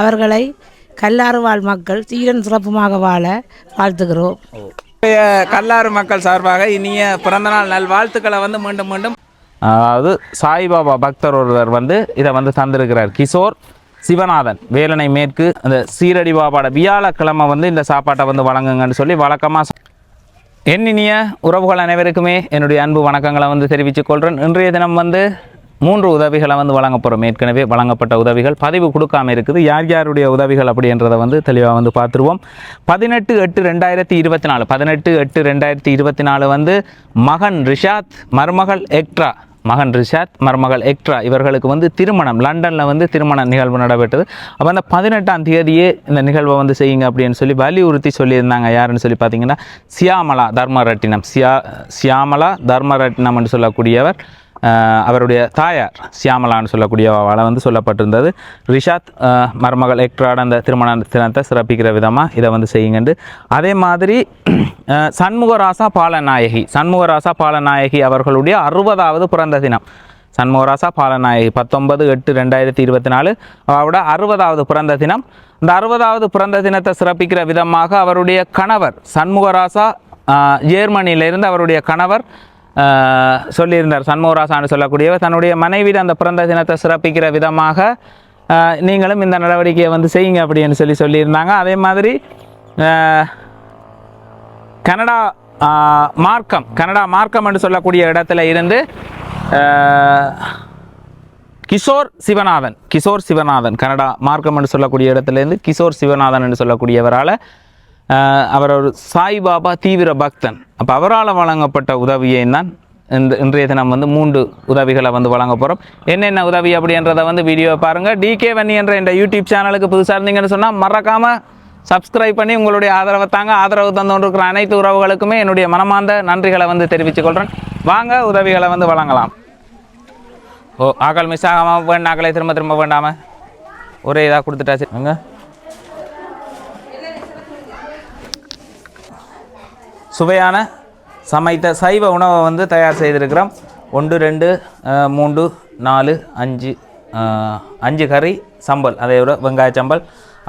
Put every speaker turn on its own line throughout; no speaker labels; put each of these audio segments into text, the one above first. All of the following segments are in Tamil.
அவர்களை கல்லாறு வாழ் மக்கள் சீரன் சிறப்புமாக வாழ வாழ்த்துகிறோம்.
கல்லாறு மக்கள் சார்பாக இனிய பிறந்தநாள் நல்வாழ்த்துக்களை வந்து மீண்டும் மீண்டும். அதாவது சாய்பாபா பக்தர் ஒருவர் வந்து இதை வந்து தந்திருக்கிறார். கிஷோர் சிவநாதன் வேலனை மேற்கு அந்த சீரடி பாபாட வியாழக்கிழமை வந்து இந்த சாப்பாட்டை வந்து வழங்குங்கன்னு சொல்லி வழக்கமாக என் இனிய உறவுகள் அனைவருக்குமே என்னுடைய அன்பு வணக்கங்களை வந்து தெரிவித்துக் கொள்கிறேன் இன்றைய தினம் வந்து மூன்று உதவிகளை வந்து வழங்க போகிறோம் ஏற்கனவே வழங்கப்பட்ட உதவிகள் பதிவு கொடுக்காம இருக்குது. யார் யாருடைய உதவிகள் அப்படின்றத வந்து தெளிவாக வந்து பார்த்துருவோம். பதினெட்டு எட்டு ரெண்டாயிரத்தி இருபத்தி நாலு. பதினெட்டு எட்டு ரெண்டாயிரத்தி இருபத்தி நாலு வந்து மகன் ரிஷாத் மருமகள் எக்ட்ரா. மகன் ரிஷாத் மருமகள் எக்ட்ரா இவர்களுக்கு வந்து திருமணம். லண்டனில் வந்து திருமண நிகழ்வு நடைபெற்றது. அப்போ அந்த பதினெட்டாம் தேதியே இந்த நிகழ்வை வந்து செய்யுங்க அப்படின்னு சொல்லி வலியுறுத்தி சொல்லியிருந்தாங்க. யாருன்னு சொல்லி பார்த்தீங்கன்னா சியாமலா தர்மரட்டினம் சியா சியாமலா தர்மரட்டினம்னு சொல்லக்கூடியவர். அவருடைய தாயார் சியாமலான்னு சொல்லக்கூடியவால் வந்து சொல்லப்பட்டிருந்தது. ரிஷாத் மருமகள் எக்ட்ராட அந்த திருமண தினத்தை சிறப்பிக்கிற விதமாக இதை வந்து செய்யுங்கண்டு. அதே மாதிரி சண்முகராசா பாலநாயகி. சண்முகராசா பாலநாயகி அவர்களுடைய அறுபதாவது பிறந்த தினம். சண்முகராசா பாலநாயகி பத்தொன்பது எட்டு ரெண்டாயிரத்தி இருபத்தி நாலு அவரோட அறுபதாவது பிறந்த தினம். இந்த அறுபதாவது பிறந்த தினத்தை சிறப்பிக்கிற விதமாக அவருடைய கணவர் சண்முகராசா ஜேர்மனியிலிருந்து அவருடைய கணவர் சொல்லியிருந்தார் சண்முகராசான்னு சொல்லக்கூடியவர். தன்னுடைய மனைவியில் அந்த பிறந்த தினத்தை சிறப்பிக்கிற விதமாக நீங்களும் இந்த நடவடிக்கையை வந்து செய்யுங்க அப்படின்னு சொல்லி சொல்லியிருந்தாங்க. அதே மாதிரி கனடா மார்க்கம் கனடா மார்க்கம் என்று சொல்லக்கூடிய இடத்துல இருந்து கிஷோர் சிவநாதன் கிஷோர் சிவநாதன் கனடா மார்க்கம் என்று சொல்லக்கூடிய இடத்துலேருந்து கிஷோர் சிவநாதன் என்று சொல்லக்கூடியவரால் அவர் ஒரு சாய்பாபா தீவிர பக்தன். அப்போ அவரால் வழங்கப்பட்ட உதவியை தான் இந்த இன்றைய தினம் வந்து மூன்று உதவிகளை வந்து வழங்க போகிறோம் என்னென்ன உதவி அப்படின்றத வந்து வீடியோ பாருங்கள் டிகே வன்னி என்ற இந்த யூடியூப் சேனலுக்கு புதுசாக இருந்தீங்கன்னு சொன்னால் மறக்காமல் சப்ஸ்கிரைப் பண்ணி உங்களுடைய ஆதரவை தாங்க. ஆதரவு தந்து அனைத்து உறவுகளுக்குமே என்னுடைய மனமார்ந்த நன்றிகளை வந்து தெரிவித்துக் கொள்கிறேன் வாங்க உதவிகளை வந்து வழங்கலாம். ஓ ஆக்கள் மிஸ் ஆகாமல் வேணும் திரும்ப திரும்ப வேண்டாம. ஒரே இதாக கொடுத்துட்டாச்சு. சுவையான சமைத்த சைவ உணவை வந்து தயார் செய்திருக்கிறோம். ஒன்று ரெண்டு மூன்று நாலு அஞ்சு அஞ்சு கறி சம்பல். அதோட வெங்காய சம்பல்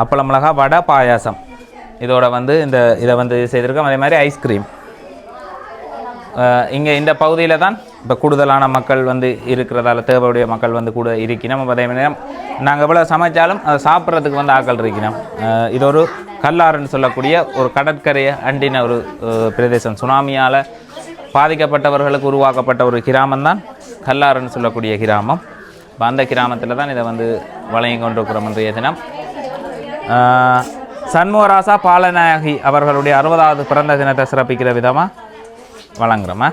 அப்பளம் மிளகா வடை பாயாசம். இதோட வந்து இந்த இதை வந்து செய்திருக்கோம் அதே மாதிரி ஐஸ்கிரீம் இங்கே இந்த பகுதியில் தான் இப்போ கூடுதலான மக்கள் வந்து இருக்கிறதால தேவையுடைய மக்கள் வந்து கூட இருக்கணும் அதே மாதிரி நாங்கள் எவ்வளோ சமைச்சாலும் அதை சாப்பிட்றதுக்கு வந்து ஆக்கள் இருக்கணும் இது ஒரு கல்லாறுன்னு சொல்லக்கூடிய ஒரு கடற்கரையை அண்டின ஒரு பிரதேசம். சுனாமியால் பாதிக்கப்பட்டவர்களுக்கு உருவாக்கப்பட்ட ஒரு கிராமம் தான் கல்லாறுன்னு சொல்லக்கூடிய கிராமம். இப்போ அந்த கிராமத்தில் தான் இதை வந்து வழங்கி கொண்டிருக்கிறோம் இன்றைய தினம். சண்முகராசா பாலநாயகி அவர்களுடைய அறுபதாவது பிறந்த தினத்தை சிறப்பிக்கிற விதமாக வழங்குறோமா?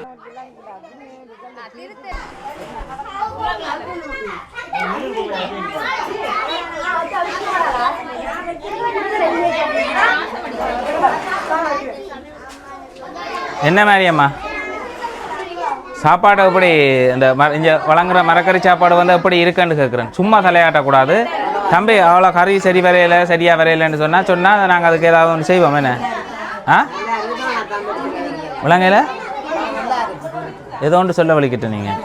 என்ன மாதிரியம்மா சாப்பாடு எப்படி இந்த ம இங்கே வழங்குற மரக்கறி சாப்பாடு வந்து எப்படி இருக்குன்னு கேட்குறேன் சும்மா தலையாட்டக்கூடாது. தம்பி அவ்வளோ கறி சரி வரையில சரியாக வரையிலன்னு சொன்னால் சொன்னால் நாங்கள் அதுக்கு ஏதாவது ஒன்று செய்வோம். என்ன? ஆ? விளங்கையில் ஏதோ ஒன்று சொல்ல வலிக்கிட்டு நீங்கள்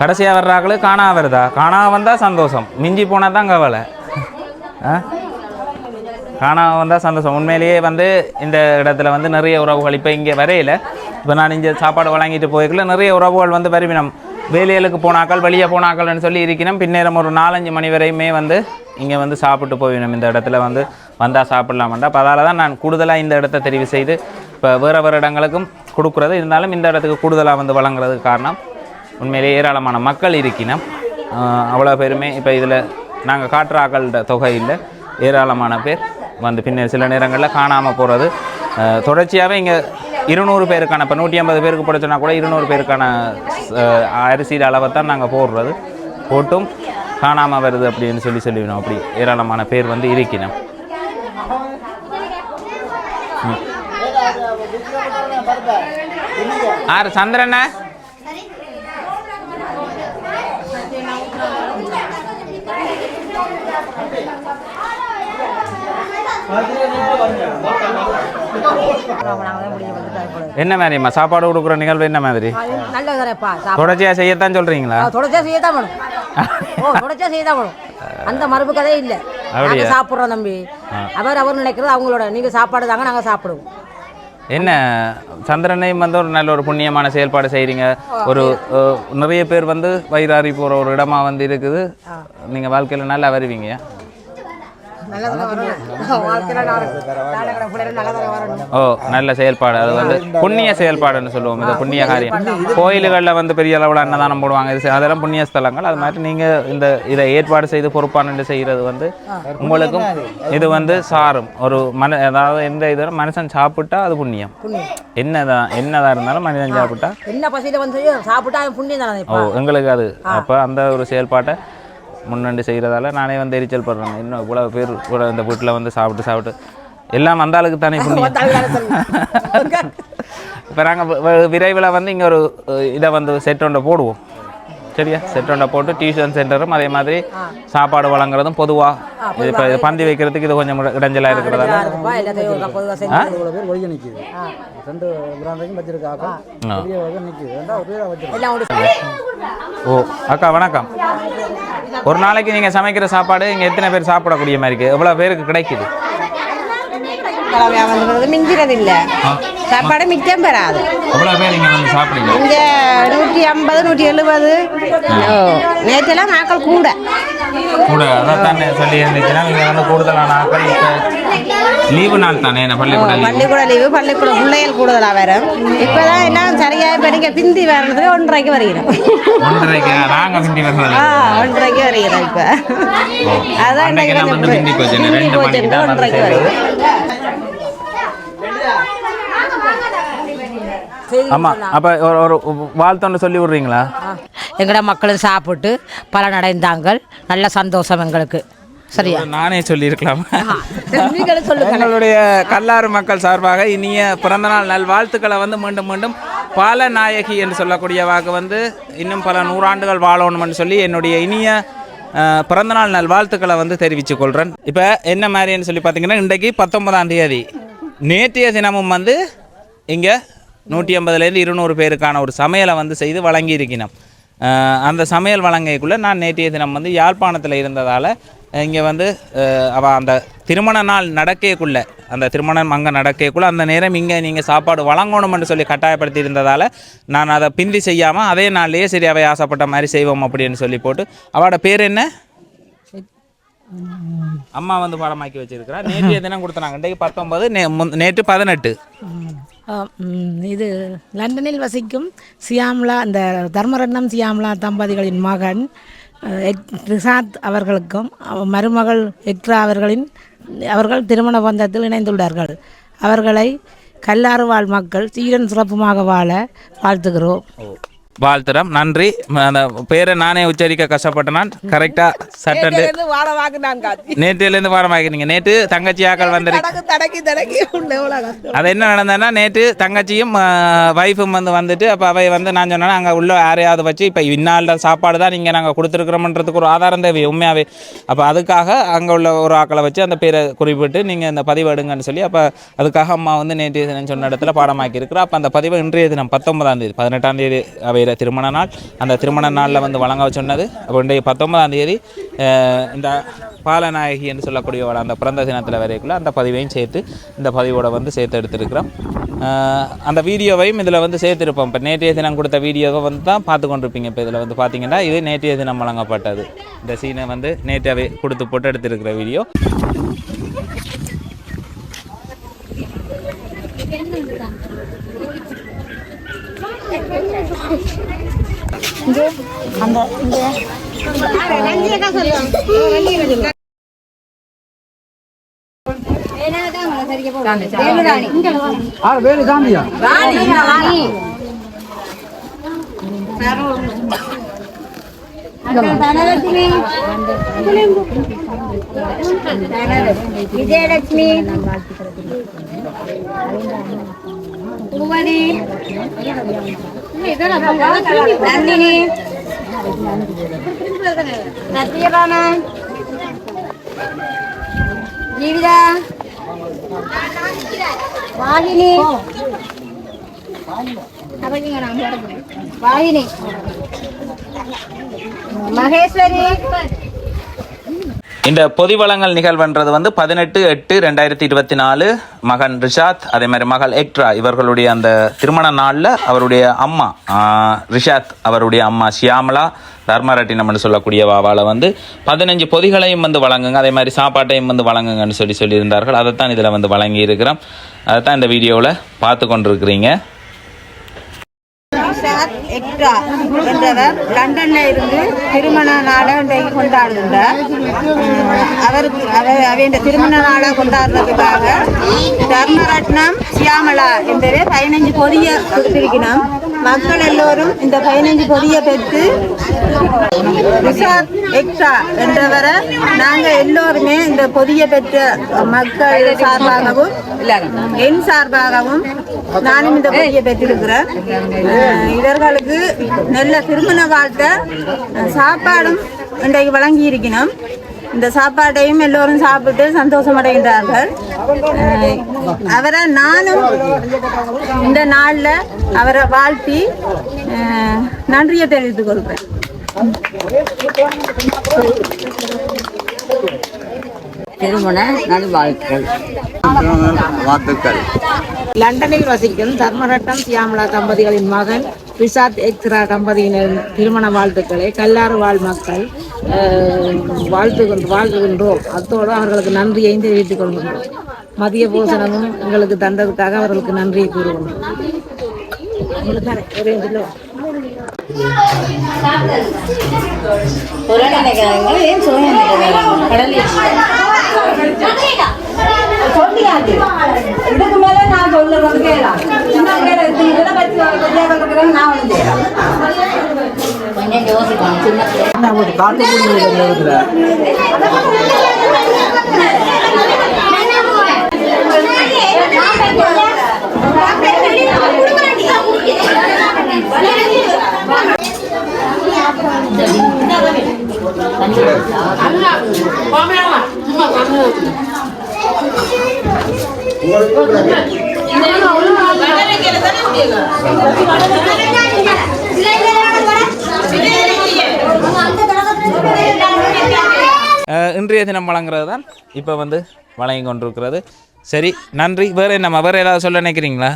கடைசியாக வர்றாங்களே காணா வருதா? காணா வந்தால் சந்தோஷம். மிஞ்சி போனால் தான் கவலை. ஆ? காணாமல் வந்தால் சந்தோஷம். உண்மையிலேயே வந்து இந்த இடத்துல வந்து நிறைய உறவுகள் இப்போ இங்கே வரையில. இப்போ நான் இங்கே சாப்பாடு வழங்கிட்டு போயிருக்கல நிறைய உறவுகள் வந்து வருவினம் வேலைகளுக்கு போனாக்கள் வெளியே போனாக்கள்னு சொல்லி இருக்கணும் பின்னேரம் ஒரு நாலஞ்சு மணி வரையுமே வந்து இங்கே வந்து சாப்பிட்டு போயிடும் இந்த இடத்துல வந்து வந்தால் சாப்பிடலாமண்டா அப்போ அதால் தான் நான் கூடுதலாக இந்த இடத்த தெரிவு செய்து இப்போ வேறு வேறு இடங்களுக்கும் கொடுக்குறது. இருந்தாலும் இந்த இடத்துக்கு கூடுதலாக வந்து வழங்குறதுக்கு காரணம் உண்மையிலேயே ஏராளமான மக்கள் இருக்கினோம். அவ்வளோ பேருமே இப்போ இதில் நாங்கள் காட்டுற ஆக்களோட தொகை இல்லை. ஏராளமான பேர். வந்து பின்னர் சில நேரங்களில் காணாமல் போகிறது தொடர்ச்சியாகவே இங்கே இருநூறு பேருக்கான இப்போ நூற்றி ஐம்பது பேருக்கு படிச்சோன்னா கூட இருநூறு பேருக்கான அரிசியில் அளவை தான் நாங்கள் போடுறது. போட்டும். காணாமல் வருது அப்படின்னு சொல்லி சொல்லிவிடும். அப்படி ஏராளமான பேர் வந்து இருக்கணும் ஆறு சந்திரண்ண என்ன மாதிரிம்மா? சாப்பாடு கொடுக்குற நிகழ்வு என்ன மாதிரி? தொடர்ச்சியாக செய்யத்தான் சொல்கிறீங்களா
தொடர்ச்சியாக செய்யத்தான் வேணும் ஓ தொடச்சா செய்தாகணும் அந்த மரபு கதையே இல்லை.
அப்படியா?
நாங்க சாப்பிட்றோம் தம்பி. அவர் அவர் நினைக்கிறது அவங்களோட நீங்க சாப்பாடு தாங்க நாங்க சாப்பிடுவோம்.
என்ன சந்திரனையும் வந்து ஒரு நல்ல ஒரு புண்ணியமான செயல்பாடு செய்கிறீங்க ஒரு நிறைய பேர் வந்து வயிறாரி போகிற ஒரு இடமா வந்து இருக்குது. நீங்கள் வாழ்க்கையில் நல்லா வருவீங்க
நல்லதாக வரணும் வாழ்க்கையில நான் நாடகட பிள்ளைகள் நல்லதாக வரணும்
ஓ நல்ல செயல்பாடு. அது வந்து புண்ணிய செயல்பாடுன்னு சொல்லுவோம். இது புண்ணிய காரியம். கோயில்களில் வந்து பெரிய அளவில் அன்னதானம் போடுவாங்க. இது அதெல்லாம் புண்ணிய ஸ்தலங்கள். அது மாதிரி நீங்கள் இந்த இதை ஏற்பாடு செய்து பொறுப்பானு செய்கிறது வந்து உங்களுக்கும் இது வந்து சாரும். ஒரு மன அதாவது எந்த இது மனுஷன் சாப்பிட்டா அது புண்ணியம். என்னதான் என்னதான் இருந்தாலும் மனிதன் சாப்பிட்டா?
என்ன பசியில வந்து சாப்பிட்டா புண்ணியம்
ஓ எங்களுக்கு அது. அப்போ அந்த ஒரு செயல்பாட்டை முன்னெண்டு செய்கிறதால நானே வந்து எரிச்சல் படுறேன். இன்னும் இவ்வளோ பேர் கூட இந்த வீட்டில் வந்து சாப்பிட்டு சாப்பிட்டு. எல்லாம் அந்த ஆளுக்கு தானே இப்போ நாங்கள் விரைவில் வந்து இங்கே ஒரு இதை வந்து செட் ஒன்றை போடுவோம். சரியா? செட் ஒன்றை போட்டு டியூஷன் சென்டரும் அதே மாதிரி சாப்பாடு வழங்குறதும் பொதுவாக இப்போ பந்தி வைக்கிறதுக்கு இது கொஞ்சம் இட- இடைஞ்சலா இருக்கிறதால ஓ அக்கா வணக்கம். ஒரு நாளைக்கு நீங்கள் சமைக்கிற சாப்பாடு இங்கே எத்தனை பேர் சாப்பிடக்கூடிய மாதிரி இருக்குது எவ்வளோ பேருக்கு கிடைக்குது?
வந்து மிஞ்சிறது இல்ல சாப்பாடு மிச்சம் பெறாது.
எவ்வளோ பேர் இங்கே வந்து சாப்பிடுங்க.
இங்க நூற்றி ஐம்பது நூற்றி எழுபது. நேற்றெல்லாம் ஆக்கள் கூட.
கூட அதான் தானே சொல்லி இருந்துச்சுன்னா இங்கே வந்து கூடுதலான இப்போ லீவு நாள் தானே என்ன பள்ளிக்கூட லீவு?
பள்ளிக்கூட லீவு பள்ளிக்கூட பிள்ளைகள் கூடுதலாக வரும். இப்பதான் எல்லாம் சரியாக படிக்க பிந்தி வர்றதுக்கு ஒன்றரைக்கு வருகிறோம்.
ஒன்றரைக்கு? நாங்கள் பிந்தி வர்றது
ஆ ஒன்றரைக்கு வருகிறோம் இப்ப. அதான்
அன்னைக்கு
இன்னைக்கு
நான் வந்து
கொஞ்சம்
பிந்தி போச்சு
பிந்தி
ரெண்டு மணிக்கு
போச்சுன்னு
தான் வந்து
ஒன்றரைக்கு
சேர்றது.
வருகிறோம்
ஆமாம் அப்போ ஒரு ஒரு வாழ்த்தொன்று சொல்லி விட்றீங்களா?
எங்கட மக்களும் சாப்பிட்டு பலனடைந்தாங்கள். நல்ல சந்தோஷம் எங்களுக்கு. சரியா?
நானே சொல்லியிருக்கலாம்? எங்களுடைய கல்லாறு மக்கள் சார்பாக இனிய பிறந்தநாள் நல்வாழ்த்துக்களை வந்து மீண்டும் மீண்டும் பாலநாயகி என்று சொல்லக்கூடிய வாக்கு வந்து இன்னும் பல நூறாண்டுகள் வாழணும்னு சொல்லி என்னுடைய இனிய பிறந்தநாள் நல்வாழ்த்துக்களை வந்து தெரிவித்துக் கொள்கிறேன் இப்போ என்ன மாதிரின்னு சொல்லி பார்த்தீங்கன்னா இன்றைக்கு பத்தொன்பதாம் தேதி. நேற்றைய தினமும் வந்து இங்கே நூற்றி ஐம்பதுலேருந்து இருநூறு பேருக்கான ஒரு சமையலை வந்து செய்து வழங்கியிருக்கணும் அந்த சமையல் வழங்கைக்குள்ளே நான் நேற்றைய தினம் வந்து யாழ்ப்பாணத்தில் இருந்ததால் இங்கே வந்து அவ அந்த திருமண நாள் நடக்கக்குள்ளே அந்த திருமணம் அங்கே நடக்கக்குள்ளே அந்த நேரம் இங்கே நீங்கள் சாப்பாடு வழங்கணும்னு சொல்லி கட்டாயப்படுத்தி இருந்ததால் நான் அதை பிந்தி செய்யாமல் அதே நாள்லேயே சரி அவை ஆசைப்பட்ட மாதிரி செய்வோம் அப்படின்னு சொல்லி போட்டு அவளோட பேர் என்ன? அம்மா வந்து படமாக்கி வச்சிருக்கிறா நேற்று தினம் கொடுத்தாங்க இன்றைக்கு பத்தொன்பது நே நேற்று பதினெட்டு.
இது லண்டனில் வசிக்கும் சியாம்லா இந்த தர்மரட்னம் சியாம்லா தம்பதிகளின் மகன் அஹ், ரிசாத் அவர்களுக்கும் மருமகள் எக்ரா அவர்களின் அவர்கள் திருமண பந்தத்தில் இணைந்துள்ளார்கள். அவர்களை கல்லாறு வாழ் மக்கள் சீரன் சிறப்புமாக வாழ வாழ்த்துகிறோம்.
வாழ்த்துறோம். நன்றி. அந்த பேரை நானே உச்சரிக்க கஷ்டப்பட்டேன் நான். கரெக்டாக சட்டண்டு நேற்றுலேருந்து பாடமாக்கிறீங்க நேற்று தங்கச்சியாக்கள் வந்திருக்கு. அது என்ன நடந்ததுன்னா நேற்று தங்கச்சியும் ஒய்ஃபும் வந்து வந்துட்டு அப்போ அவை வந்து நான் சொன்னேன்னா அங்கே உள்ள யாரையாவது வச்சு இப்போ இன்னால சாப்பாடு தான் நீங்கள் நாங்கள் கொடுத்துருக்குறோமன்றதுக்கு ஒரு ஆதாரம் தேவை உண்மையாகவே அப்போ அதுக்காக அங்கே உள்ள ஒரு ஆக்களை வச்சு அந்த பேரை குறிப்பிட்டு நீங்கள் இந்த பதிவு எடுங்கன்னு சொல்லி அப்போ அதுக்காக அம்மா வந்து தினம் சொன்ன இடத்துல பாடமாக்கி இருக்கிறோம் அப்போ அந்த பதிவை இன்றைய தினம் பத்தொன்பதாம் தேதி பதினெட்டாம் தேதி அவையிற திருமண நாள். அந்த திருமண நாளில் வந்து வழங்க சொன்னது. அப்போ இன்றைய பத்தொன்பதாம் தேதி இந்த பாலநாயகி என்று சொல்லக்கூடியவோட அந்த பிறந்த தினத்தில் வரைக்குள்ள அந்த பதிவையும் சேர்த்து இந்த பதிவோட வந்து சேர்த்து எடுத்திருக்கிறோம். அந்த வீடியோவையும் இதில் வந்து சேர்த்துருப்போம். இப்போ நேற்றைய தினம் கொடுத்த வீடியோவை வந்து தான் பார்த்து கொண்டிருப்பீங்க. இப்போ இதில் வந்து பார்த்தீங்கன்னா இது நேற்றைய தினம் வழங்கப்பட்டது. இந்த சீனை வந்து நேற்றாவே கொடுத்து போட்டு எடுத்திருக்கிற வீடியோ.
ஆறு பேர் சாந்தியா
விஜயலட்சுமி. பூவதி நந்தினி சத்யபாமா ஜீவிதா வாகினி. வாகினி. மகேஸ்வரி.
இந்த பொதி வளங்கள் நிகழ்வுன்றது வந்து பதினெட்டு எட்டு ரெண்டாயிரத்தி இருபத்தி நாலு மகன் ரிஷாத் அதே மாதிரி மகள் எக்ட்ரா இவர்களுடைய அந்த திருமண நாளில் அவருடைய அம்மா ரிஷாத் அவருடைய அம்மா ஷியாமலா தர்மரட்டினம்னு சொல்லக்கூடிய வாவால வந்து பதினஞ்சு பொதிகளையும் வந்து வழங்குங்க அதே மாதிரி சாப்பாட்டையும் வந்து வழங்குங்கன்னு சொல்லி சொல்லியிருந்தார்கள். அதைத்தான் இதில் வந்து வழங்கி இருக்கிறோம் அதைத்தான் இந்த வீடியோவில் பார்த்து கொண்டிருக்கிறீங்க.
நிஷாத் எக்டா என்றவர் லண்டன்ல இருந்து திருமண நாளை இன்றைக்கு கொண்டாடுகின்றார் அவருக்கு அவர் அவன் திருமண நாளை கொண்டாடுறதுக்காக தர்மரட்னம் சியாமலா என்பது பதினைஞ்சு பொதிய கொடுத்திருக்கணும் மக்கள் எல்லோரும் இந்த பதினஞ்சு பொதியை பெற்று ரிஷாத் எக்ஸா என்றவரை நாங்கள் எல்லோருமே இந்த பொதிய பெற்ற மக்கள் சார்பாகவும் என் சார்பாகவும் நானும் இந்த பொதியை பெற்றிருக்கிறேன். இவர்களுக்கு நல்ல திருமண வாழ்க்கை சாப்பாடும் இன்றைக்கு வழங்கி இருக்கணும் இந்த சாப்பாட்டையும் எல்லோரும் சாப்பிட்டு சந்தோஷம் அடைகின்றார்கள் அஹ் அவரை நானும் இந்த நாளில் அவரை வாழ்த்தி நன்றியை தெரிவித்துக் கொள்கிறேன்.
திருமண நல்வாழ்த்துக்கள்.
லண்டனில் வசிக்கும் தர்மரட்னம் சியாமலா தம்பதிகளின் மகன் ரிஷாத் எக்ஸ்ரா தம்பதியினர் திருமண வாழ்த்துக்களை கல்லாறு வாழ் மக்கள் அஹ், வாழ்த்து வாழ்த்துகின்றோம். அத்தோடு அவர்களுக்கு நன்றியையும் தெரிவித்துக் கொள்கின்றோம். மதிய போசனமும் எங்களுக்கு தந்ததுக்காக அவர்களுக்கு நன்றியை கூறுகின்றோம்.
ஏன் சோயம் கடலில். இதுக்கு மேல நான் இன்னும் இதை
அஹ், இன்றைய தினம் வழங்குறது தான் இப்போ வந்து வழங்கி கொண்டிருக்கிறது. சரி நன்றி. வேறு என்னம்மா வேறு ஏதாவது சொல்ல நினைக்கிறீங்களா?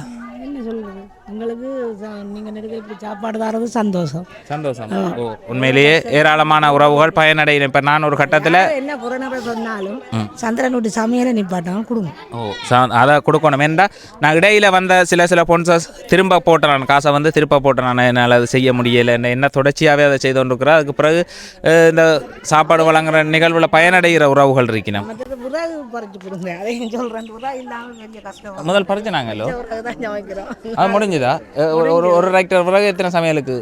எங்களுக்கு ச- நீங்க நிறைய இப்படி சாப்பாடு தரது சந்தோஷம்.
சந்தோஷம் ஓ உண்மையிலேயே ஏராளமான உறவுகள் பயனடைகிறேன் இப்போ நான் ஒரு கட்டத்தில்
என்ன புறநகை சொன்னாலும் சந்திரன் விட்டு சமையலை நிப்பாட்டாங்க குடும்பம்
ஓ அதை கொடுக்கணும். ஏன்டா நான் இடையில வந்த சில சில பொன்சஸ் திரும்ப போட்டேன் நான் காசை வந்து திரும்ப போட்டேன் நான் என்னால் அது செய்ய முடியலை. என்ன என்ன தொடர்ச்சியாகவே அதை செய்து கொண்டிருக்கிறேன் அதுக்கு பிறகு இந்த சாப்பாடு வழங்குற நிகழ்வில் பயனடைகிற உறவுகள் இருக்கணும்
புறாகு பறிச்சு கொடுங்க. அதையும் சொல்றேன்.
முடிஞ்சுதா ஒரு ஒரு ரெக்டர் பிறகு எத்தனை சமையலுக்கு?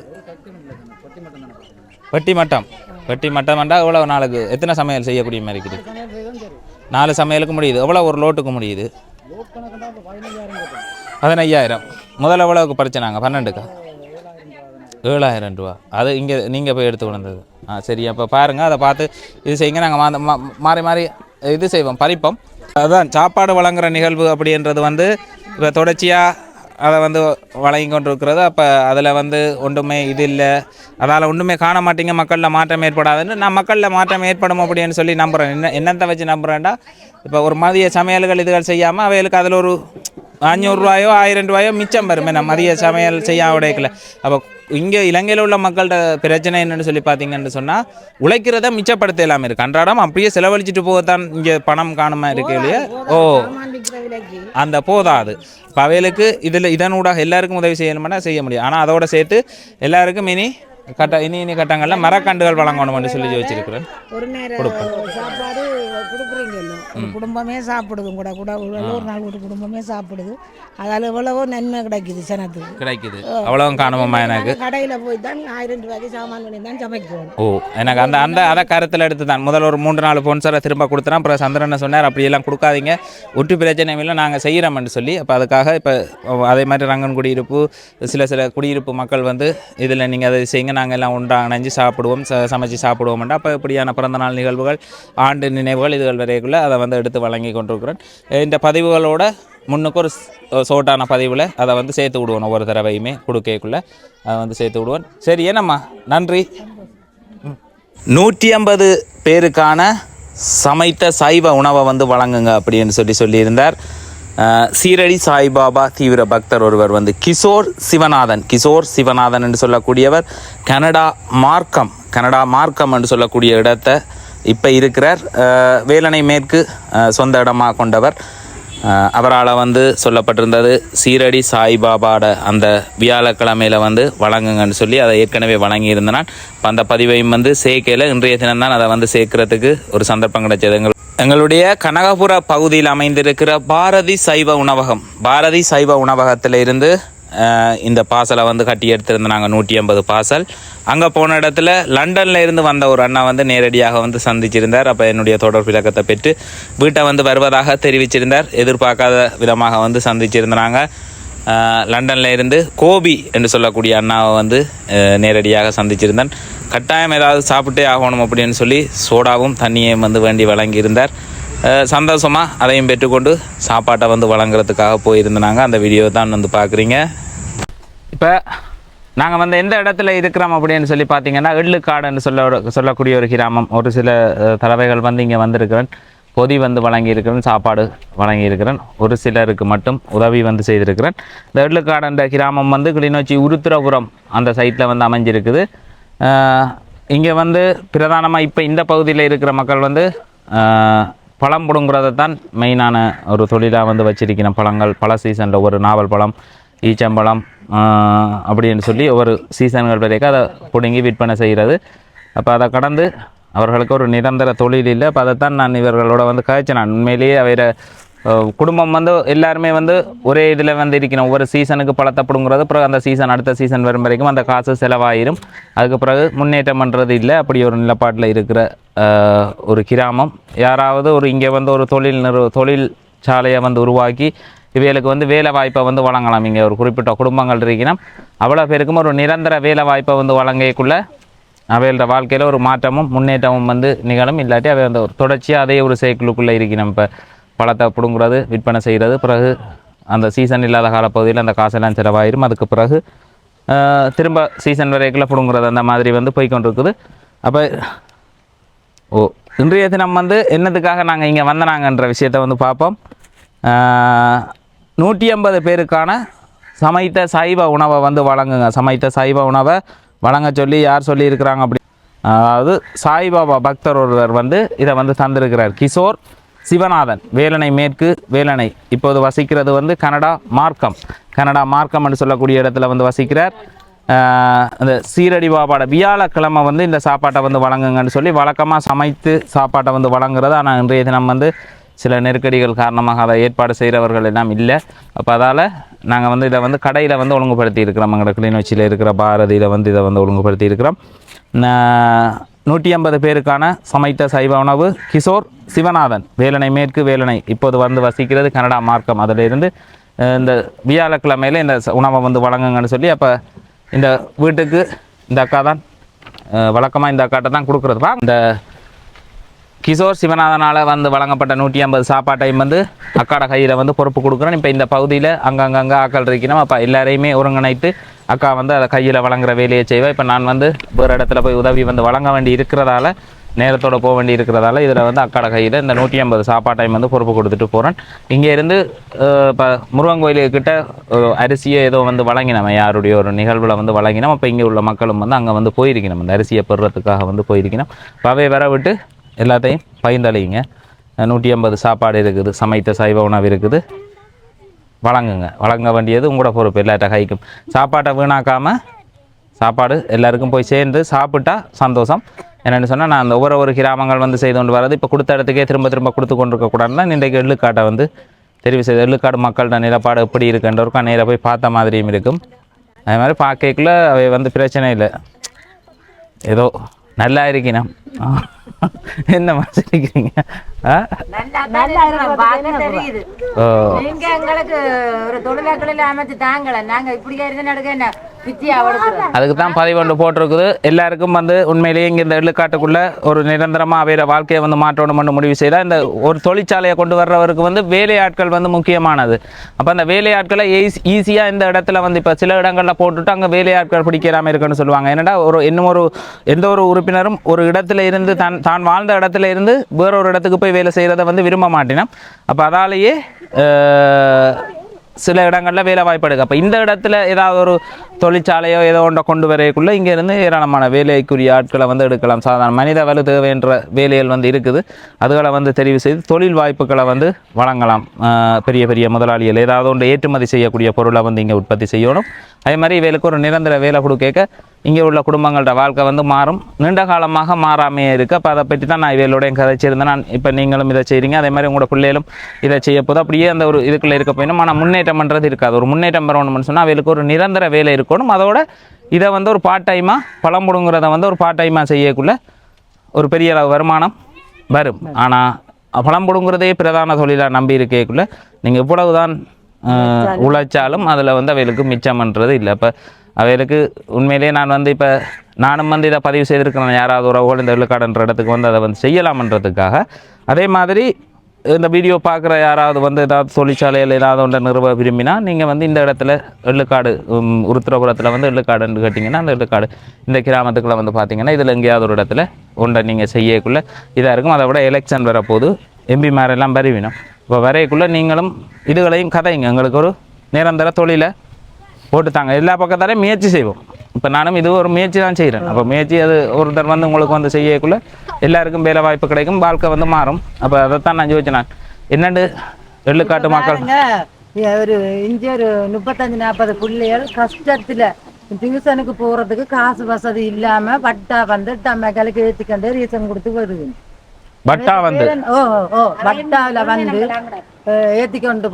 வெட்டி மட்டம் வெட்டி மட்டம் வேண்டா எவ்வளோ நாளுக்கு? எத்தனை சமையல் செய்யக்கூடிய மாதிரி இருக்குது? நாலு சமையலுக்கு முடியுது. எவ்வளோ ஒரு லோட்டுக்கு முடியுது? பதினையாயிரம். முதல்ல எவ்வளோவுக்கு பறிச்சனாங்க பன்னெண்டுக்கா? ஏழாயிரம் ரூபா. அது இங்கே நீங்கள் போய் எடுத்து கொண்டது. ஆ சரி. அப்போ பாருங்கள் அதை பார்த்து இது செய்யுங்க. நாங்கள் மாறி மாறி இது செய்வோம். பறிப்போம். அதான் சாப்பாடு வழங்குற நிகழ்வு அப்படின்றது வந்து இப்போ தொடர்ச்சியாக அதை வந்து வழங்கி கொண்டிருக்கிறது. அப்போ அதில் வந்து ஒன்றுமே இது இல்லை. அதால் ஒன்றுமே காண மாட்டீங்க. மக்களில் மாற்றம் ஏற்படாதுன்னு நான் மக்களில் மாற்றம் ஏற்படும் அப்படின்னு சொல்லி நம்புகிறேன் என்ன என்னத்தை வச்சு நம்புகிறேன்டா இப்போ ஒரு மதிய சமையல்கள் இதுகள் செய்யாமல் அவைகளுக்கு அதில் ஒரு அஞ்சூறுரூவாயோ ஆயிரம் ரூபாயோ மிச்சம் வருமே. நம்ம மதிய சமையல் செய்ய உடையக்கில் அப்போ இங்கே இலங்கையில் உள்ள மக்கள்கிட்ட பிரச்சனை என்னன்னு சொல்லி பார்த்தீங்கன்னு சொன்னால் உழைக்கிறத மிச்சப்படுத்த இல்லாமல் இருக்கு. அன்றாடம் அப்படியே செலவழிச்சிட்டு போகத்தான் இங்கே பணம் காணுமா இருக்கு இல்லையா? ஓ. அந்த போதாது. இப்போ அவைகளுக்கு இதில் இதனூடாக எல்லாருக்கும் உதவி செய்யணும்னா செய்ய முடியும். ஆனால் அதோட சேர்த்து எல்லாருக்கும் இனி கட்ட இனி இனி கட்டங்களில் மரக்கண்டுகள் வழங்கணும்னு சொல்லி வச்சிருக்கிறேன்
கொடுக்குறீங்கல்ல ஒரு குடும்பமே சாப்பிடுது கூட கூட. ஒரு நாள் ஒரு குடும்பமே சாப்பிடுது. அதால் எவ்வளவோ நன்மை கிடைக்குது சனத்துக்கு.
கிடைக்குது. அவ்வளவும் காணுமாம்மா எனக்கு?
கடையில் போய் தான் ஆயிரம் ரூபாய்க்கு சாமான் பண்ணி தான் சமைக்கணும்
ஓ எனக்கு அந்த அந்த அதை கருத்தில் எடுத்து தான். முதல்ல ஒரு மூன்று நாலு பொன்சரை திரும்ப கொடுத்துறேன் அப்புறம் சந்திரனை சொன்னார் அப்படியெல்லாம் கொடுக்காதீங்க. ஒட்டு பிரச்சனை இல்லை நாங்கள் செய்கிறோம்னு சொல்லி. அப்போ அதுக்காக இப்போ அதே மாதிரி ரங்கன் குடியிருப்பு சில சில குடியிருப்பு மக்கள் வந்து இதில் நீங்கள் அதை செய்யுங்க நாங்கள் எல்லாம் உண்டா நஞ்சு சாப்பிடுவோம் சமைச்சு சாப்பிடுவோம்டா அப்போ இப்படியான பிறந்தநாள் நிகழ்வுகள் ஆண்டு நினைவுகள் இதுகள் வரைக்குள்ள அதை வந்து எடுத்து வழங்கி கொண்டிருக்கிறேன் இந்த பதிவுகளோட முன்னுக்கு ஒரு சோட்டான பதிவில் அதை வந்து சேர்த்து விடுவோம். ஒவ்வொரு தடவையுமே கொடுக்கக்குள்ளே அதை வந்து சேர்த்து விடுவோம். சரி ஏனம்மா நன்றி. நூற்றி ஐம்பது பேருக்கான சமைத்த சைவ உணவை வந்து வழங்குங்க அப்படின்னு சொல்லி சொல்லியிருந்தார். சீரடி சாய்பாபா தீவிர பக்தர் ஒருவர் வந்து கிஷோர் சிவநாதன். கிஷோர் சிவநாதன் என்று சொல்லக்கூடியவர் கனடா மார்க்கம் கனடா மார்க்கம் என்று சொல்லக்கூடிய இடத்தை இப்போ இருக்கிறார். வேலனை மேற்கு சொந்த இடமாக கொண்டவர். அவரால் வந்து சொல்லப்பட்டிருந்தது சீரடி சாய்பாபாட அந்த வியாழக்கிழமையில் வந்து வழங்குங்கன்னு சொல்லி அதை ஏற்கனவே வழங்கியிருந்தனால் இப்போ அந்த பதிவையும் வந்து சேர்க்கையில் இன்றைய தினம்தான் அதை வந்து சேர்க்கறதுக்கு ஒரு சந்தர்ப்பம் கிடைச்சது. எங்கள் எங்களுடைய கனகபுர பகுதியில் அமைந்திருக்கிற பாரதி சைவ உணவகம் பாரதி சைவ உணவகத்தில் இருந்து இந்த பாசலை வந்து கட்டி எடுத்திருந்தாங்க நூற்றி ஐம்பது பாசல் அங்கே போன இடத்துல லண்டனில் இருந்து வந்த ஒரு அண்ணா வந்து நேரடியாக வந்து சந்திச்சிருந்தார். அப்போ என்னுடைய தொடர்பு இலக்கத்தை பெற்று வீட்டை வந்து வருவதாக தெரிவிச்சிருந்தார். எதிர்பார்க்காத விதமாக வந்து சந்திச்சிருந்தாங்க. லண்டனில் லண்டன்ல இருந்து கோபி என்று சொல்லக்கூடிய அண்ணாவை வந்து நேரடியாக சந்திச்சிருந்தேன். கட்டாயம் ஏதாவது சாப்பிட்டே ஆகணும் அப்படின்னு சொல்லி சோடாவும் தண்ணியையும் வந்து வேண்டி வழங்கியிருந்தார். சந்தோஷமாக அதையும் பெற்றுக்கொண்டு சாப்பாட்டை வந்து வழங்குறதுக்காக போயிருந்தாங்க. அந்த வீடியோ தான் வந்து பார்க்குறீங்க. இப்போ நாங்கள் வந்து எந்த இடத்துல இருக்கிறோம் அப்படின்னு சொல்லி பார்த்தீங்கன்னா எள்ளுக்காடுன்னு சொல்ல சொல்லக்கூடிய ஒரு கிராமம். ஒரு சில தலைவைகள் வந்து இங்கே வந்திருக்கிறேன். பொதி வந்து வழங்கியிருக்கிறேன் சாப்பாடு வழங்கியிருக்கிறேன். ஒரு சிலருக்கு மட்டும் உதவி வந்து செய்திருக்கிறேன். இந்த எள்ளுக்காடுன்ற கிராமம் வந்து கிளிநொச்சி உருத்திரபுரம் அந்த சைட்டில் வந்து அமைஞ்சிருக்குது. இங்கே வந்து பிரதானமாக இப்போ இந்த பகுதியில் இருக்கிற மக்கள் வந்து பழம் பிடுங்குறதை தான் மெயினான ஒரு தொழிலாக வந்து வச்சிருக்கிறேன் பழங்கள். பல சீசனில் ஒரு நாவல் பழம் ஈச்சம்பழம் அப்படின்னு சொல்லி ஒவ்வொரு சீசன்கள் வரைக்கும் அதை பிடுங்கி விற்பனை செய்கிறது. அப்போ அதை கடந்து அவர்களுக்கு ஒரு நிரந்தர தொழில் இல்லை. அப்போ அதைத்தான் நான் இவர்களோட வந்து கழிச்சேன் நான் உண்மையிலேயே அவரை குடும்பம் வந்து எல்லாருமே வந்து ஒரே இதில் வந்து இருக்கணும். ஒவ்வொரு சீசனுக்கு பழத்தப்படுங்கிறது பிறகு அந்த சீசன் அடுத்த சீசன் வரும் வரைக்கும் அந்த காசு செலவாயிரும். அதுக்கு பிறகு முன்னேற்றம் பண்ணுறது இல்லை. அப்படி ஒரு நிலப்பாட்டில் இருக்கிற ஒரு கிராமம். யாராவது ஒரு இங்கே வந்து ஒரு தொழில் நிறு தொழில் சாலையை வந்து உருவாக்கி இவைகளுக்கு வந்து வேலை வாய்ப்பை வந்து வழங்கலாம். இங்கே ஒரு குறிப்பிட்ட குடும்பங்கள் இருக்கணும் அவ்வளோ பேருக்கும் ஒரு நிரந்தர வேலை வாய்ப்பை வந்து வழங்கக்குள்ள அவைகளோட வாழ்க்கையில் ஒரு மாற்றமும் முன்னேற்றமும் வந்து நிகழும். இல்லாட்டி அவை அந்த ஒரு தொடர்ச்சியாக அதே ஒரு சைக்கிளுக்குள்ளே இருக்கணும். இப்போ பழத்தை பிடுங்குறது விற்பனை செய்கிறது. பிறகு அந்த சீசன் இல்லாத காலப்பகுதியில் அந்த காசெல்லாம் செலவாயிரும். அதுக்கு பிறகு திரும்ப சீசன் வரைக்குள்ள பிடுங்குறது அந்த மாதிரி வந்து போய்கொண்டிருக்குது அப்போ ஓ இன்றைய தினம் வந்து என்னத்துக்காக நாங்கள் இங்கே வந்தனாங்கன்ற விஷயத்தை வந்து பார்ப்போம். நூற்றி ஐம்பது பேருக்கான சமைத்த சைவ உணவை வந்து வழங்குங்க. சமைத்த சைவ உணவை வழங்க சொல்லி யார் சொல்லியிருக்கிறாங்க அப்படி அதாவது சாய்பாபா பக்தர் ஒருவர் வந்து இதை வந்து தந்திருக்கிறார். கிஷோர் சிவநாதன் வேலனை மேற்கு வேலனை. இப்போது வசிக்கிறது வந்து கனடா மார்க்கம். கனடா மார்க்கம் என்று சொல்லக்கூடிய இடத்துல வந்து வசிக்கிறார். இந்த அந்த சீரடி பாபாட வியாழக்கிழமை வந்து இந்த சாப்பாட்டை வந்து வழங்குங்கன்னு சொல்லி வழக்கமாக சமைத்து சாப்பாட்டை வந்து வழங்குறது ஆனால் இன்றைய தினம் வந்து சில நெருக்கடிகள் காரணமாக அதை ஏற்பாடு செய்கிறவர்கள் எல்லாம் இல்லை. அப்போ அதால் நாங்கள் வந்து இதை வந்து கடையில் வந்து ஒழுங்குபடுத்தி இருக்கிறோம் எங்களோட கிளிநொச்சியில் இருக்கிற பாரதியில் வந்து இதை வந்து ஒழுங்குபடுத்தி இருக்கிறோம் நூற்றி ஐம்பது பேருக்கான சமைத்த சைவ உணவு கிஷோர் சிவநாதன். வேலனை மேற்கு வேலனை இப்போது வந்து வசிக்கிறது கனடா மார்க்கம். அதிலிருந்து இந்த வியாழக்கிழமையில் இந்த உணவை வந்து வழங்குங்கன்னு சொல்லி அப்போ இந்த வீட்டுக்கு இந்த அக்கா தான் வழக்கமாக இந்த அக்காட்ட தான் கொடுக்குறது. தான் இந்த கிஷோர் சிவநாதனால் வந்து வழங்கப்பட்ட நூற்றி ஐம்பது சாப்பாட்டையும் வந்து அக்காட கையில் வந்து பொறுப்பு கொடுக்குறோம். இப்போ இந்த பகுதியில் அங்கங்கங்கே ஆக்கள் இருக்கணும். அப்போ எல்லாரையுமே ஒருங்கிணைத்து அக்கா வந்து அதை கையில் வழங்குற வேலையை செய்வேன் இப்போ நான் வந்து ஒரு இடத்துல போய் உதவி வந்து வழங்க வேண்டி இருக்கிறதால நேரத்தோட போக வேண்டி இருக்கிறதால இதில் வந்து அக்காட கையில் இந்த நூற்றி ஐம்பது சாப்பாட்டையும் வந்து பொறுப்பு கொடுத்துட்டு போகிறேன் இங்கேருந்து இப்போ முருகன் கோயிலுக்கிட்ட ஒரு அரிசியை ஏதோ வந்து வழங்கினோம். யாருடைய ஒரு நிகழ்வில் வந்து வழங்கினோம். அப்போ இங்கே உள்ள மக்களும் வந்து அங்கே வந்து போயிருக்கணும். அந்த அரிசியை பெறுறதுக்காக வந்து போயிருக்கணும். பவை வர விட்டு எல்லாத்தையும் பகிர்ந்தளிங்க நூற்றி ஐம்பது சாப்பாடு இருக்குது சமைத்த சைவ உணவு இருக்குது. வழங்குங்க. வழங்க வேண்டியது உங்களோட பொறுப்பு எல்லாட்ட கைக்கும். சாப்பாட்டை வீணாக்காமல் சாப்பாடு எல்லாருக்கும் போய் சேர்ந்து சாப்பிட்டா சந்தோஷம். என்னென்னு சொன்னால் நான் அந்த ஒவ்வொரு ஒரு கிராமங்கள் வந்து செய்து கொண்டு வரது இப்போ கொடுத்த இடத்துக்கே திரும்ப திரும்ப கொடுத்து கொண்டு இருக்கக்கூடாதுன்னா இன்றைக்கு எள்ளுக்காட்டை வந்து தெரிவு செய்து எள்ளுக்காடு மக்கள்கிட்ட நிலப்பாடு எப்படி இருக்குன்றவருக்கும் நேராக போய் பார்த்த மாதிரியும் இருக்கும். அதே மாதிரி பார்க்கக்குள்ளே அவை வந்து பிரச்சனை இல்லை. ஏதோ நல்லா இருக்கினா என்ன
என்ன
அதுக்கு தான் பதிவு ஒன்று போட்டிருக்குது. எல்லாருக்கும் வந்து உண்மையிலேயே இங்கே இந்த எள்ளுக்காட்டுக்குள்ள ஒரு நிரந்தரமாக அவையிற வாழ்க்கையை வந்து மாற்றணும்னு முடிவு செய்தால் இந்த ஒரு தொழிற்சாலையை கொண்டு வர்றவருக்கு வந்து வேலையாட்கள் வந்து முக்கியமானது. அப்போ அந்த வேலையாட்களை ஈஸியாக இந்த இடத்துல வந்து இப்போ சில இடங்களில் போட்டுட்டு அங்கே வேலையாட்கள் பிடிக்காம இருக்குன்னு சொல்லுவாங்க. என்னடா ஒரு இன்னும் ஒரு எந்த ஒரு உறுப்பினரும் ஒரு இடத்துல இருந்து தான் தான் வாழ்ந்த இடத்துல இருந்து வேற ஒரு இடத்துக்கு போய் வேலை செய்கிறத வந்து விரும்ப மாட்டினோம். அப்போ அதாலேயே சில இடங்களில் வேலை வாய்ப்பு எடுக்க அப்போ இந்த இடத்துல ஏதாவது ஒரு தொழிற்சாலையோ ஏதோ ஒன்றை கொண்டு வரைக்குள்ளே இங்கேருந்து ஏராளமான வேலைக்குரிய ஆட்களை வந்து எடுக்கலாம். சாதாரண மனித வலு தேவைன்ற வேலைகள் வந்து இருக்குது. அதுகளை வந்து தெரிவு செய்து தொழில் வாய்ப்புகளை வந்து வழங்கலாம். பெரிய பெரிய முதலாளிகள் ஏதாவது ஒன்று ஏற்றுமதி செய்யக்கூடிய பொருளை வந்து இங்கே உற்பத்தி செய்யணும். அதே மாதிரி இவைகளுக்கு ஒரு நிரந்தர வேலை கொடுக்க இங்கே உள்ள குடும்பங்களோட வாழ்க்கை வந்து மாறும். நீண்ட காலமாக மாறாமையே இருக்குது அப்போ அதை பற்றி தான் நான் இவைகளோட கதைச்சிருந்தேன் நான் இப்போ நீங்களும் இதை செய்கிறீங்க அதே மாதிரி உங்களோட பிள்ளைகளும் இதை செய்ய போது அப்படியே அந்த ஒரு இதுக்குள்ளே இருக்க போயிடும். ஆனால் முன்னேற்றம்ன்றது இருக்காது. ஒரு முன்னேற்றம் பெறணும்னு சொன்னால் அவைகளுக்கு ஒரு நிரந்தர வேலை இருக்கும். இருக்கணும். அதோட இதை வந்து ஒரு பார்ட் டைமாக பழம் முடுங்கிறத வந்து ஒரு பார்ட் டைமாக செய்யக்குள்ள ஒரு பெரிய அளவு வருமானம் வரும். ஆனால் பழம் பிடுங்குறதே பிரதான தொழிலாக நம்பி இருக்கக்குள்ள நீங்கள் இவ்வளவுதான் தான் உழைச்சாலும் அதில் வந்து அவைகளுக்கு மிச்சம்ன்றது இல்லை. இப்போ அவைகளுக்கு உண்மையிலேயே நான் வந்து இப்போ நானும் வந்து இதை பதிவு செய்திருக்கிறேன். யாராவது உறவுகள் இந்த விழுக்காடுன்ற இடத்துக்கு வந்து அதை வந்து செய்யலாம்ன்றதுக்காக. அதே மாதிரி இந்த வீடியோ பார்க்குற யாராவது வந்து ஏதாவது தொழிற்சாலையில் ஏதாவது ஒன்றை நிறுவ விரும்பினா நீங்கள் வந்து இந்த இடத்துல எள்ளுக்காடு உருத்திரபுரத்தில் வந்து எள்ளுக்காடுன்னு கேட்டிங்கன்னா அந்த எள்ளுக்காடு இந்த கிராமத்துக்குள்ளே வந்து பார்த்தீங்கன்னா இதில் எங்கேயாவது ஒரு இடத்துல ஒன்றை நீங்கள் செய்யக்குள்ளே இதாக இருக்கும். அதை விட எலெக்ஷன் வரப்போது எம்பி எல்லாம் வருவினோம் இப்போ வரையக்குள்ளே நீங்களும் இதுகளையும் கதைங்க. எங்களுக்கு ஒரு நிரந்தர தொழிலை போட்டுத்தாங்க. எல்லா பக்கத்தாலையும் முயற்சி செய்வோம். இப்போ நானும் இது ஒரு முயற்சி தான் செய்கிறேன் அப்போ முயற்சி அது ஒருத்தர் வந்து உங்களுக்கு வந்து செய்யக்குள்ள எல்லாருக்கும் வேலை வாய்ப்பு கிடைக்கும் வாழ்க்கை வந்து மாறும். அப்போ அதைத்தான் நான் யோசிச்சேன் நான். என்னண்டு? எள்ளுக்காட்டு மக்கள்.
ஒரு இஞ்சி ஒரு முப்பத்தஞ்சு நாற்பது பிள்ளைகள் கஷ்டத்துல டியூஷனுக்கு போறதுக்கு காசு வசதி இல்லாம பட்டா வந்து டம்மக்களுக்கு ஏத்திக்கொண்டு ரீசன் கொடுத்து வருது.
பட்டா வந்து.
ஓ ஓ, ஓ பட்டாவில வந்து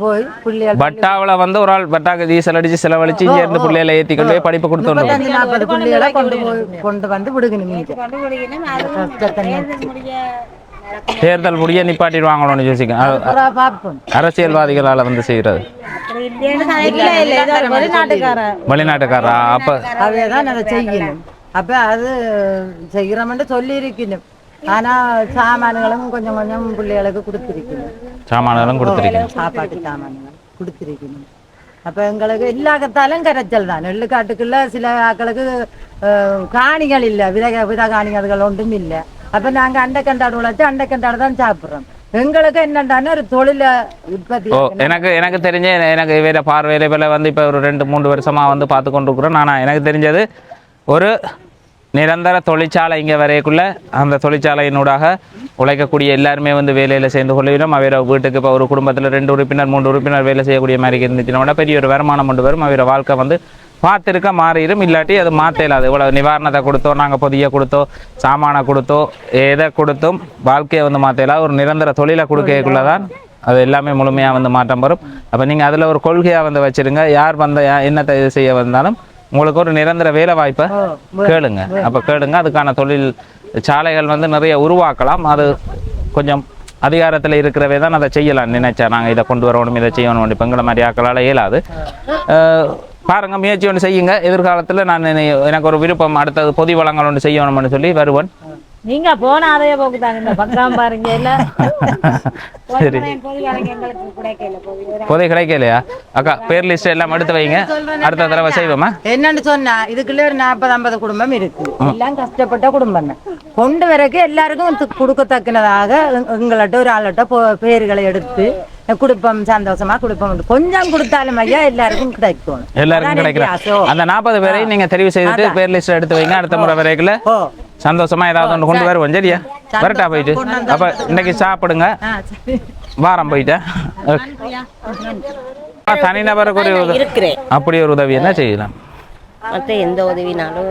போய் பிள்ளைகள்
பட்டாவில் வந்து ஒரு ஆள் பட்டாக்கு டீசல் அடிச்சு செலவழிச்சு இங்கே இருந்து பிள்ளைகளை ஏற்றி கொண்டு போய் படிப்பு கொடுத்து வந்து
முப்பத்தஞ்சு நாற்பது பிள்ளைகளை கொண்டு போய் கொண்டு வந்து.
தேர்தல் முடிய அது
அப்புறம் பார்ப்போம்.
அரசியல்வாதிகளால் வந்து செய்கிறது வெளிநாட்டுக்காரா அப்போ
அவையதான் அதை செய்யணும். அப்ப அது செய்கிறோம்னு சொல்லி இருக்கணும் ஆனா சாமான்களும் கொஞ்சம் கொஞ்சம் பிள்ளைகளுக்கு கொடுத்திருக்கணும்.
சாமான்களும் கொடுத்துருக்கேன்
சாப்பாட்டு சாமான்கள் கொடுத்திருக்கணும். அப்ப எங்களுக்கு எல்லா கத்தாலும் கரைச்சல் தான். நெல்லுக்காட்டுக்குள்ள சில ஆக்களுக்கு காணிகள் இல்ல. வித வித காணிகள் ஒன்றும் இல்ல. அப்ப நாங்க அண்டைக்கண்டாடு உழைச்சு அண்டைக்கண்டாடு தான் சாப்பிடுறோம். எங்களுக்கு என்னண்டான்னு ஒரு தொழில உற்பத்தி
எனக்கு எனக்கு தெரிஞ்ச எனக்கு வேற பார்வையில வந்து இப்போ ஒரு ரெண்டு மூன்று வருஷமா வந்து பார்த்து கொண்டிருக்கிறேன் நான் எனக்கு தெரிஞ்சது ஒரு நிரந்தர தொழிற்சாலை இங்கே வரையக்குள்ள அந்த தொழிற்சாலையினூடாக உழைக்கக்கூடிய எல்லாருமே வந்து வேலையில் சேர்ந்து கொள்ளிடும் அவரை வீட்டுக்கு இப்போ ஒரு குடும்பத்தில் ரெண்டு உறுப்பினர் மூன்று உறுப்பினர் வேலை செய்யக்கூடிய மாதிரி இருந்துச்சுன்னா பெரிய ஒரு வருமானம் கொண்டு வரும். அவரை வாழ்க்கை வந்து பார்த்துருக்க மாறிடும். இல்லாட்டி அது மாற்ற இல்லாது இவ்வளோ நிவாரணத்தை கொடுத்தோ நாங்கள் பொதிய கொடுத்தோ சாமானை கொடுத்தோ எதை கொடுத்தும் வாழ்க்கையை வந்து மாற்ற இல்லாத ஒரு நிரந்தர தொழிலை கொடுக்கக்குள்ள தான் அது எல்லாமே முழுமையாக வந்து மாற்றம் வரும். அப்போ நீங்கள் அதில் ஒரு கொள்கையாக வந்து வச்சிருங்க. யார் வந்த யா- என்னத்தை இது செய்ய வந்தாலும் உங்களுக்கு ஒரு நிரந்தர வேலை வாய்ப்பை கேளுங்க. அப்போ கேளுங்க. அதுக்கான தொழில் சாலைகள் வந்து நிறைய உருவாக்கலாம். அது கொஞ்சம் அதிகாரத்தில் இருக்கிறவே தான் அதை செய்யலாம் நினைச்சா. நாங்கள் இதை கொண்டு வரணும் இதை செய்யணும். இப்போ எங்களை மாதிரி ஆக்களால் இயலாது. பாருங்க முயற்சி ஒன்று செய்யுங்க. எதிர்காலத்தில் நான் எனக்கு ஒரு விருப்பம். அடுத்தது பொதி வளங்கள் ஒன்று செய்யணும்னு சொல்லி வருவேன்
நீங்க போன அதே போக்கு தாங்க இந்த பக்கம் பாருங்க இல்ல?
சரி. பொதி கிடைக்கலையா? அக்கா பேர் லிஸ்ட் எல்லாம் எடுத்து வைங்க. அடுத்த தடவை செய்வோமா?
என்னன்னு சொன்னா இதுக்குள்ள ஒரு நாற்பது ஐம்பது குடும்பம் இருக்கு. எல்லாம் கஷ்டப்பட்ட குடும்பம். கொண்டு வரக்கு எல்லாருக்கும் கொடுக்கத்தக்கனதாக எங்க- எங்கள்ட்ட ஒரு ஆள்கிட்ட போ- பேர்களை எடுத்து குடும்பம் சந்தோஷமா குடும்பம் உண்டு. கொஞ்சம் கொடுத்தாலும் ஐயா எல்லாருக்கும் கிடைக்கும்.
எல்லாருக்கும்
வித்தியாசம்.
அந்த நாற்பது பேரையும் நீங்க தெரிவு செய்துட்டு பேர் லிஸ்ட் எடுத்து வைங்க. அடுத்த முறை வரைக்குள்ள
ஓ.
சந்தோஷமா ஏதாவது ஒன்று கொண்டு வருவோம். சரியா? வரட்டா போயிட்டு. அப்ப இன்னைக்கு சாப்பிடுங்க. வாரம் போயிட்டேன் தனிநபருக்கு ஒரு அப்படி ஒரு உதவி என்ன செய்யலாம்?
மற்ற எந்த உதவினாலும்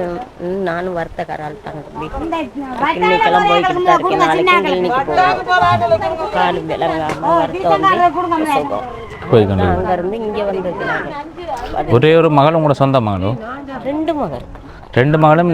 நானும் வருத்தக்காரால் தாங்க தம்பி கிளினிக்கெல்லாம் போய்கிட்டு தான் இருக்கேன். நாளைக்கும் கிளினிக்கு போவோம் காலு விளங்காம வருத்தம் வந்து சுகம்
போய்க்கணும்
அங்க இருந்து இங்க வந்ததுனால.
ஒரே ஒரு மகள் உங்களோட சொந்த மகளும்?
ரெண்டு மகன்
ரெண்டு மகளும்